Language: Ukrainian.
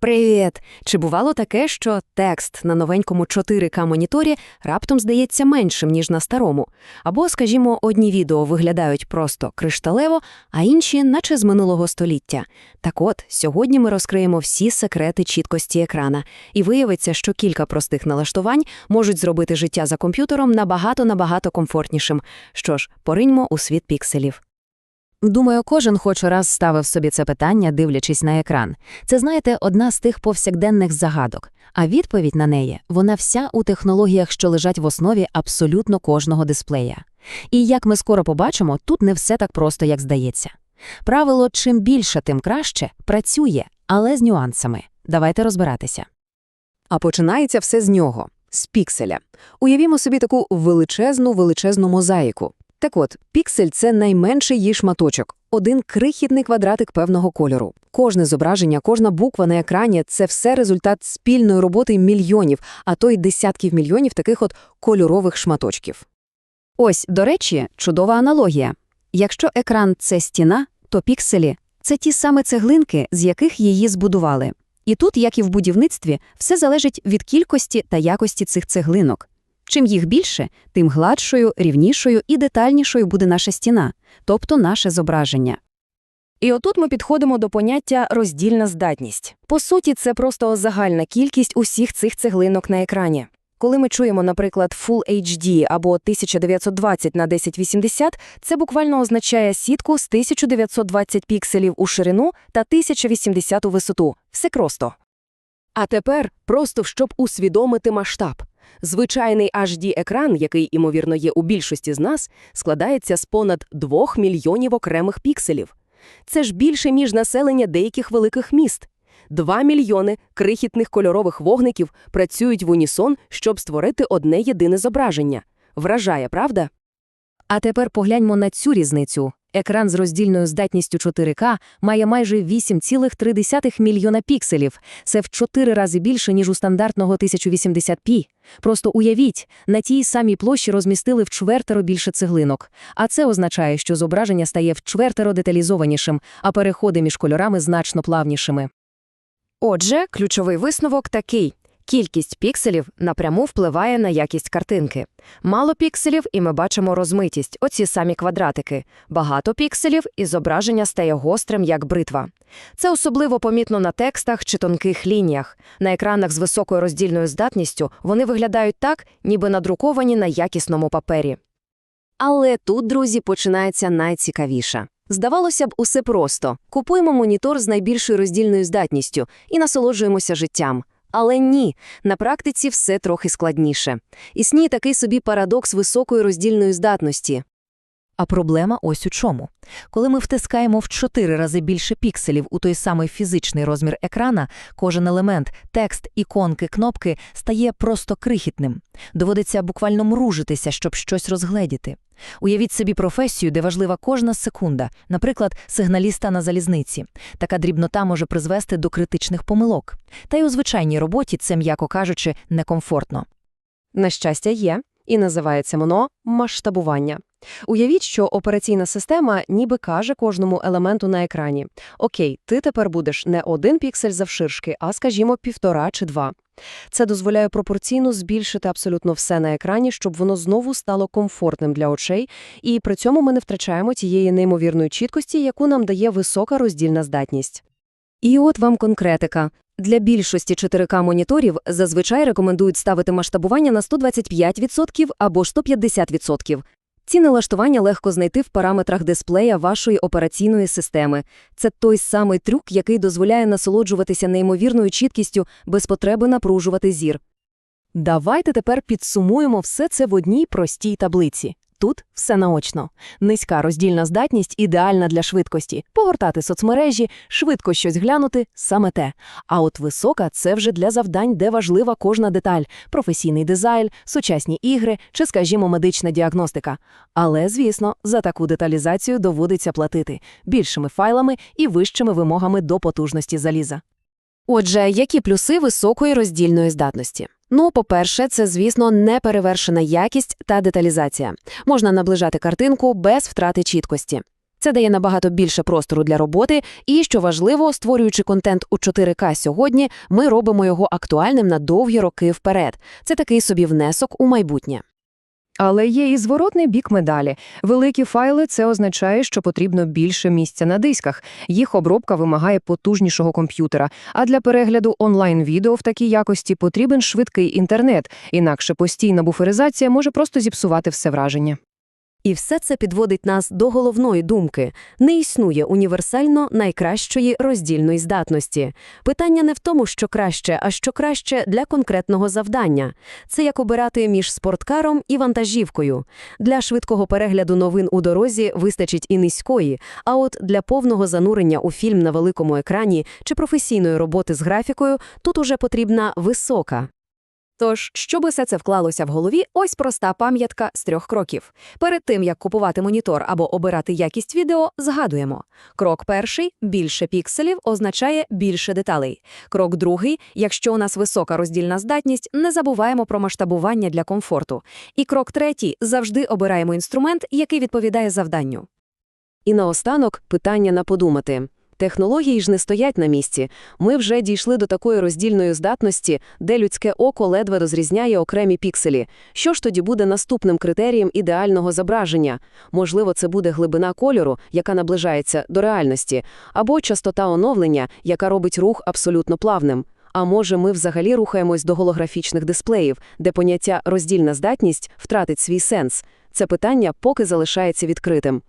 Привіт! Чи бувало таке, що текст на новенькому 4К моніторі раптом здається меншим, ніж на старому? Або, скажімо, одні відео виглядають просто кришталево, а інші наче з минулого століття. Так от, сьогодні ми розкриємо всі секрети чіткості екрана, і виявиться, що кілька простих налаштувань можуть зробити життя за комп'ютером набагато-набагато комфортнішим. Що ж, пориньмо у світ пікселів. Думаю, кожен хоч раз ставив собі це питання, дивлячись на екран. Це, знаєте, одна з тих повсякденних загадок. А відповідь на неї вона вся у технологіях, що лежать в основі абсолютно кожного дисплея. І як ми скоро побачимо, тут не все так просто, як здається. Правило чим більше, тим краще працює, але з нюансами. Давайте розбиратися. А починається все з нього, з пікселя. Уявімо собі таку величезну величезну мозаїку. Так от, піксель це найменший її шматочок, один крихітний квадратик певного кольору. Кожне зображення, кожна буква на екрані це все результат спільної роботи мільйонів, а то й десятків мільйонів таких от кольорових шматочків. Ось, до речі, чудова аналогія. Якщо екран це стіна, то пікселі це ті саме цеглинки, з яких її збудували. І тут, як і в будівництві, все залежить від кількості та якості цих цеглинок. Чим їх більше, тим гладшою, рівнішою і детальнішою буде наша стіна, тобто наше зображення. І отут ми підходимо до поняття роздільна здатність. По суті, це просто загальна кількість усіх цих цеглинок на екрані. Коли ми чуємо, наприклад, Full HD або 1920 на 1080, це буквально означає сітку з 1920 пікселів у ширину та 1080 у висоту. Все просто. А тепер просто щоб усвідомити масштаб. Звичайний HD-екран, який, імовірно, є у більшості з нас, складається з понад 2 мільйонів окремих пікселів. Це ж більше, ніж населення деяких великих міст. 2 мільйони крихітних кольорових вогників працюють в унісон, щоб створити одне єдине зображення. Вражає, правда? А тепер погляньмо на цю різницю. Екран з роздільною здатністю 4К має майже 8,3 мільйона пікселів. Це в 4 рази більше, ніж у стандартного 1080p. Просто уявіть, на тій самій площі розмістили вчвертеро більше цеглинок. А це означає, що зображення стає вчвертеро деталізованішим, а переходи між кольорами значно плавнішими. Отже, ключовий висновок такий. Кількість пікселів напряму впливає на якість картинки. Мало пікселів, і ми бачимо розмитість, оці самі квадратики. Багато пікселів, і зображення стає гострим, як бритва. Це особливо помітно на текстах чи тонких лініях. На екранах з високою роздільною здатністю вони виглядають так, ніби надруковані на якісному папері. Але тут, друзі, починається найцікавіше. Здавалося б, усе просто. Купуємо монітор з найбільшою роздільною здатністю і насолоджуємося життям. Але ні, на практиці все трохи складніше. Існіє такий собі парадокс високої роздільної здатності. А проблема ось у чому. Коли ми втискаємо в 4 рази більше пікселів у той самий фізичний розмір екрана, кожен елемент, текст, іконки, кнопки стає просто крихітним. Доводиться буквально мружитися, щоб щось розгледіти. Уявіть собі професію, де важлива кожна секунда, наприклад, сигналіста на залізниці. Така дрібнота може призвести до критичних помилок. Та й у звичайній роботі це, м'яко кажучи, некомфортно. На щастя, є, і називається воно масштабування. Уявіть, що операційна система ніби каже кожному елементу на екрані: Окей, ти тепер будеш не один піксель завширшки, а, скажімо, півтора чи два. Це дозволяє пропорційно збільшити абсолютно все на екрані, щоб воно знову стало комфортним для очей, і при цьому ми не втрачаємо тієї неймовірної чіткості, яку нам дає висока роздільна здатність. І от вам конкретика. Для більшості 4К-моніторів зазвичай рекомендують ставити масштабування на 125% або ж 150%. Ці налаштування легко знайти в параметрах дисплея вашої операційної системи. Це той самий трюк, який дозволяє насолоджуватися неймовірною чіткістю без потреби напружувати зір. Давайте тепер підсумуємо все це в одній простій таблиці. Тут все наочно. Низька роздільна здатність ідеальна для швидкості. Погортати соцмережі, швидко щось глянути саме те. А от висока це вже для завдань, де важлива кожна деталь: професійний дизайн, сучасні ігри чи, скажімо, медична діагностика. Але, звісно, за таку деталізацію доводиться платити більшими файлами і вищими вимогами до потужності заліза. Отже, які плюси високої роздільної здатності? Ну, по-перше, це, звісно, неперевершена якість та деталізація. Можна наближати картинку без втрати чіткості. Це дає набагато більше простору для роботи, і, що важливо, створюючи контент у 4К сьогодні, ми робимо його актуальним на довгі роки вперед. Це такий собі внесок у майбутнє. Але є і зворотний бік медалі. Великі файли – це означає, що потрібно більше місця на дисках. Їх обробка вимагає потужнішого комп'ютера. А для перегляду онлайн-відео в такій якості потрібен швидкий інтернет, інакше постійна буферизація може просто зіпсувати все враження. І все це підводить нас до головної думки. Не існує універсально найкращої роздільної здатності. Питання не в тому, що краще, а що краще для конкретного завдання. Це як обирати між спорткаром і вантажівкою. Для швидкого перегляду новин у дорозі вистачить і низької, а от для повного занурення у фільм на великому екрані чи професійної роботи з графікою тут уже потрібна висока. Тож, щоб усе це вклалося в голові, ось проста пам'ятка з трьох кроків. Перед тим, як купувати монітор або обирати якість відео, згадуємо. Крок перший – більше пікселів означає більше деталей. Крок другий – якщо у нас висока роздільна здатність, не забуваємо про масштабування для комфорту. І крок третій – завжди обираємо інструмент, який відповідає завданню. І наостанок питання на подумати. Технології ж не стоять на місці. Ми вже дійшли до такої роздільної здатності, де людське око ледве розрізняє окремі пікселі. Що ж тоді буде наступним критерієм ідеального зображення? Можливо, це буде глибина кольору, яка наближається до реальності, або частота оновлення, яка робить рух абсолютно плавним. А може, ми взагалі рухаємось до голографічних дисплеїв, де поняття роздільна здатність втратить свій сенс. Це питання поки залишається відкритим.